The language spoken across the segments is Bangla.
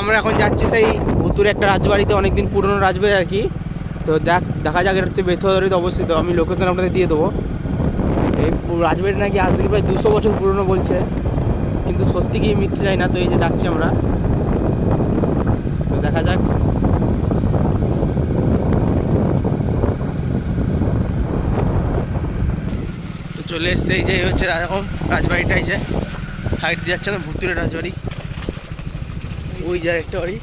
আমরা এখন যাচ্ছি সেই ভুতুরে একটা রাজবাড়িতে, অনেকদিন পুরনো রাজবাড়ি আর কি। তো দেখ, দেখা যাক, এটা হচ্ছে বেথরিতে অবস্থিত। আমি লোকেশন আপনাদের দিয়ে দেবো। এই রাজবাড়ি নাকি আজ থেকে প্রায় দুশো বছর পুরনো বলছে। কিন্তু সত্যি কি মিথ্যে যায় না, তো এই যে যাচ্ছি আমরা। তো দেখা যাক। তো চলে এসছে, এই যে হচ্ছে এরকম রাজবাড়িটা, এই যে। সাইড দিয়ে যাচ্ছে না, ভুতুরে রাজবাড়ি। ওই বাড়ি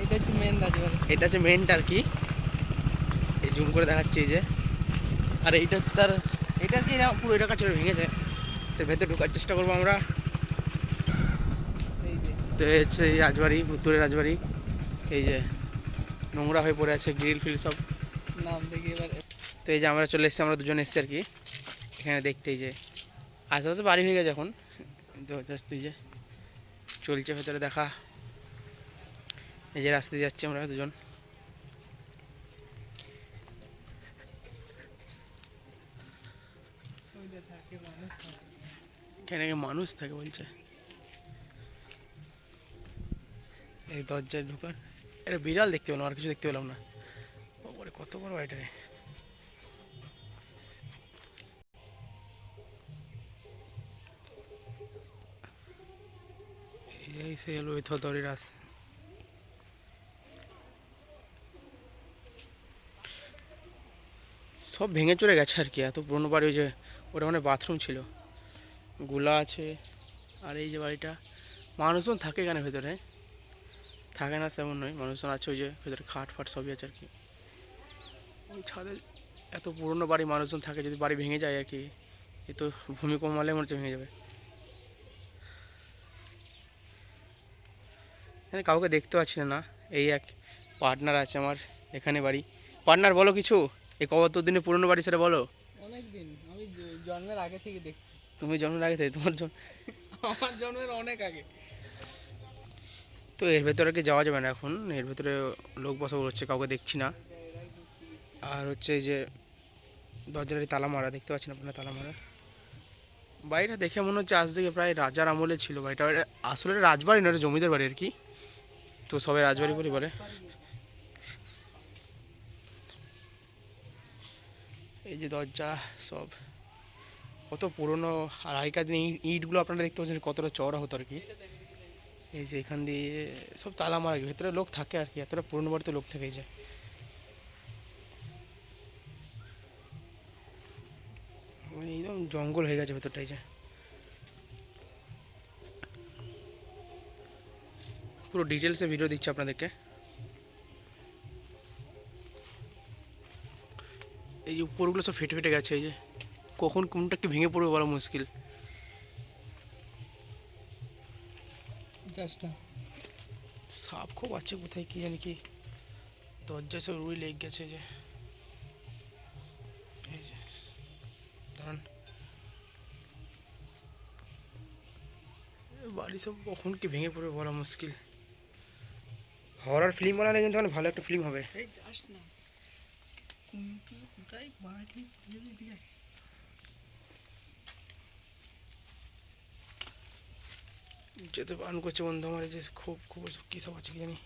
এইটা হচ্ছে মেন রাজবাড়ি। এটা হচ্ছে মেনটা আর কি। এই জুম করে দেখাচ্ছি এই যে। আর এইটা হচ্ছে তার এটা কি পুরো এটা কাছে ভেঙেছে। তো ভেতরে ঢোকার চেষ্টা করব আমরা। এই যে। তো এই হচ্ছে এই রাজবাড়ি ভুতুরে রাজবাড়ি। এই যে নোংরা হয়ে পড়ে আছে গ্রিল ফিল সব। নাম দেখি এবার। তো এই যে আমরা চলে এসেছি আমরা দুজন এসেছি আর কি। এখানে দেখতে এই যে। আশেপাশে বাড়ি হয়ে গেছে এখন। তো জাস্ট এই যে চলছে, ভেতরে দেখা। এই যে রাস্তা দিয়ে যাচ্ছি আমরা দুজন। এখানে মানুষ থাকে বলছে? এই দরজায় ঢোকার এটা বিড়াল দেখতে পেলাম, আর কিছু দেখতে পেলাম না। ওপরে কত বড় বাড়িটা এই সে হলো ওই থতরি রাস সব ভেঙে চলে গেছে আর কি, এত পুরনো বাড়ি ওই যে, ওটা মানে বাথরুম ছিল। গুলা আছে, আর এই যে বাড়িটা, মানুষজন থাকে এখানে ভেতরে। থাকে না তেমন নয়, মানুষজন আছে ওই যে, ভেতরে খাট ফাট সবই আছে আর কি। ওই ছাদে এত পুরনো বাড়ি মানুষজন থাকে, যদি বাড়ি ভেঙে যায় আর কি, এ তো ভূমিকম্প মারলে মনে হচ্ছে ভেঙে যাবে। এখানে কাউকে দেখতে পাচ্ছি না এই এক পার্টনার আছে আমার এখানে বাড়ি। পার্টনার বলো কিছু? এই কত দিনে পুরনো বাড়ি সেটা বলো। অনেক দিন আমি জন্মের আগে থেকে দেখছি। তুমি জন্মের আগে থেকে তোমার জন্ম আমার জন্মের অনেক আগে। তো এর ভেতরে কি যাওয়া যাবে না এখন? এর ভেতরে লোক বসবাস করছে কাউকে দেখছি না। আর হচ্ছে যে দরজার তালা মারা দেখতে পাচ্ছেন আপনারা তালা মারা? বাড়িটা দেখে মনে হচ্ছে আজ থেকে প্রায় রাজার আমলে ছিল বাড়িটা। আসলে রাজবাড়ি নয় জমিদার বাড়ি আর কি। তো সবাই রাজবাড়ি বলে বলে। এই যে দরজা সব। কত পুরনো, আর আগেকার দিন ইট- ইটগুলো আপনারা দেখতে পাচ্ছেন কতটা চওড়া হতো আর কি। এই যে এখান দিয়ে সব তালা মারা গেছে। ভেতরে লোক থাকে আর কি, এতটা পুরনো বাড়িতে লোক থেকে যায় একদম জঙ্গল হয়ে গেছে ভেতরটাই যে। পুরো ডিটেলসে ভিডিও দিচ্ছি আপনাদেরকে। এই যে উপরগুলো সব ফেটে ফেটে গেছে এই যে। কখন কোনটা কি ভেঙে পড়বে বলা মুশকিল। জাস্ট না সাপ খুব আছে কোথায় কি জানি কি। দরজায় সব রুই লেগে গেছে যে। এই যে দাঁড়ান। বাড়ি সব কখন কি ভেঙে পড়বে বলা মুশকিল। হরার ফিল্ম বানালে কিন্তু অনেক ভালো একটা ফিল্ম হবে। যেতে বারণ করছে বন্ধু আমার যে খুব খুব কী সব আছে কি জানি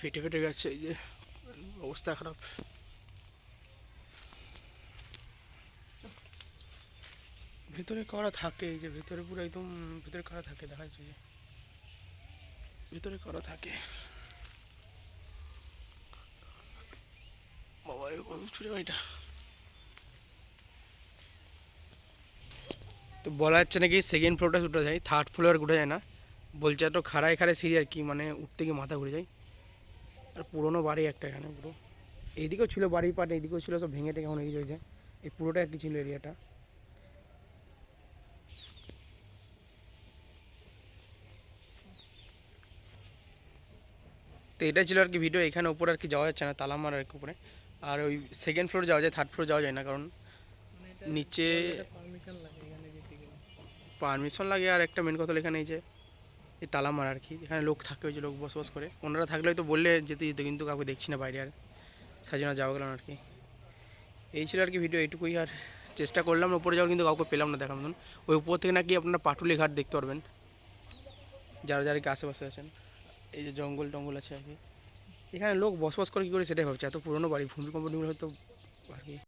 ফেটে ফেটে গেছে এই যে অবস্থা খারাপ। ভেতরে কারা থাকে, এই যে ভেতরে পুরো একদম ভেতরে কারা থাকে, দেখা যাচ্ছে যে ভেতরে কারা থাকে। বাবা ছুটে তো বলা যাচ্ছে নাকি সেকেন্ড ফ্লোরটা উঠে যায় থার্ড ফ্লোর উঠে যায় না। বলছে এত খাড়ায় খাড়ায় সিঁড়ি আর কি মানে উঠতে গিয়ে মাথা ঘুরে যায়। আর পুরোনো বাড়ি একটা এখানে পুরো। এইদিকেও ছিল বাড়ির পাট এইদিকেও ছিল, সব ভেঙে টেঙে অনেক কিছু হয়েছে। এই পুরোটা আর কি ছিল এরিয়াটা তো এটা ছিল আর কি ভিডিও এখানে উপরে আর কি যাওয়া যাচ্ছে না, তালা মার আর কি উপরে। আর ওই সেকেন্ড ফ্লোর যাওয়া যায় থার্ড ফ্লোর যাওয়া যায় না, কারণ নিচে পারমিশন লাগে যেতে আর একটা মেন কথা এখানে এই যে, এই তালা মারা আর কি, এখানে লোক থাকে ওই যে লোক বসবাস করে। ওনারা থাকলে হয়তো বললে যেতে দিত, কিন্তু কাউকে দেখছি না বাইরে আর, সেই জন্য যাওয়া গেলাম আর কি। এই ছিল আর কি ভিডিও এইটুকুই। আর চেষ্টা করলাম, উপরে যাওয়ার কিন্তু কাউকে পেলাম না দেখার মতন। ওই উপর থেকে নাকি আপনারা পাটুলি ঘাট দেখতে পারবেন, যারা যারা কি আশেপাশে আছেন। এই যে জঙ্গল টঙ্গল আছে আর কি। এখানে লোক বসবাস করে কী করে সেটাই ভাবছে। এত পুরনো বাড়ি, ভূমিকম্প হয়তো আর কি।